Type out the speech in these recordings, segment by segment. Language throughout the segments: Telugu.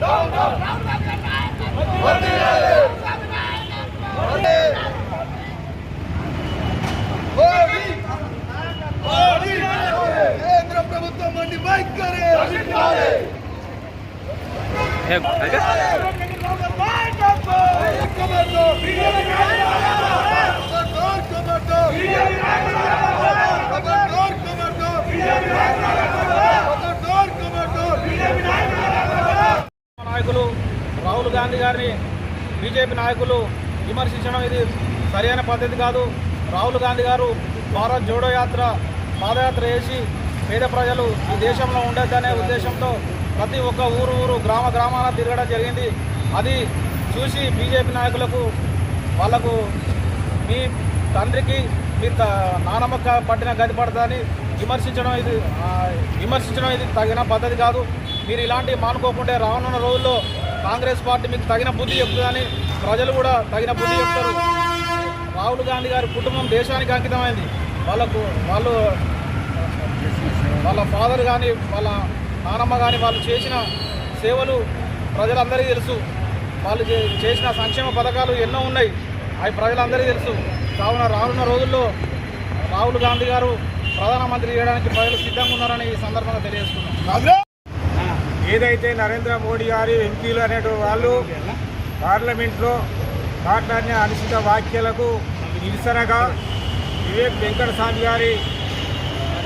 डाउन केंद्र प्रभुत्व मंडी करे రాహుల్ గాంధీ గారిని బీజేపీ నాయకులు విమర్శించడం ఇది సరైన పద్ధతి కాదు. రాహుల్ గాంధీ గారు భారత్ జోడో యాత్ర పాదయాత్ర చేసి పేద ప్రజలు ఈ దేశంలో ఉండొద్దనే ఉద్దేశంతో ప్రతి ఒక్క ఊరు ఊరు గ్రామ గ్రామాల తిరగడం జరిగింది. అది చూసి బీజేపీ నాయకులకు వాళ్ళకు మీ తండ్రికి మీ త- నానమ్మక పట్టిన గది పడతాని విమర్శించడం ఇది విమర్శించడం ఇది తగిన పద్ధతి కాదు. మీరు ఇలాంటివి మానుకోకుంటే రానున్న రోజుల్లో కాంగ్రెస్ పార్టీ మీకు తగిన బుద్ధి చెప్తుందని ప్రజలు కూడా తగిన బుద్ధి చెప్తారు. రాహుల్ గాంధీ గారి కుటుంబం దేశానికి అంకితమైంది. వాళ్ళకు వాళ్ళు వాళ్ళ ఫాదర్ కానీ వాళ్ళ నానమ్మ కానీ వాళ్ళు చేసిన సేవలు ప్రజలందరికీ తెలుసు. వాళ్ళు చే- చేసిన సంక్షేమ పథకాలు ఎన్నో ఉన్నాయి. అవి ప్రజలందరికీ తెలుసు. కావున రానున్న రోజుల్లో రాహుల్ గాంధీ గారు ప్రధానమంత్రి చేయడానికి ప్రజలు సిద్ధంగా ఉన్నారని ఈ సందర్భంగా తెలియజేస్తున్నాం. ఏదైతే నరేంద్ర మోడీ గారు ఎంపీలు అనే వాళ్ళు పార్లమెంట్లో మాట్లాడిన అనుచిత వ్యాఖ్యలకు నిరసనగా వివేక్ వెంకటస్వామి గారి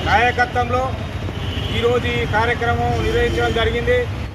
నాయకత్వంలో ఈరోజు ఈ కార్యక్రమం నిర్వహించడం జరిగింది.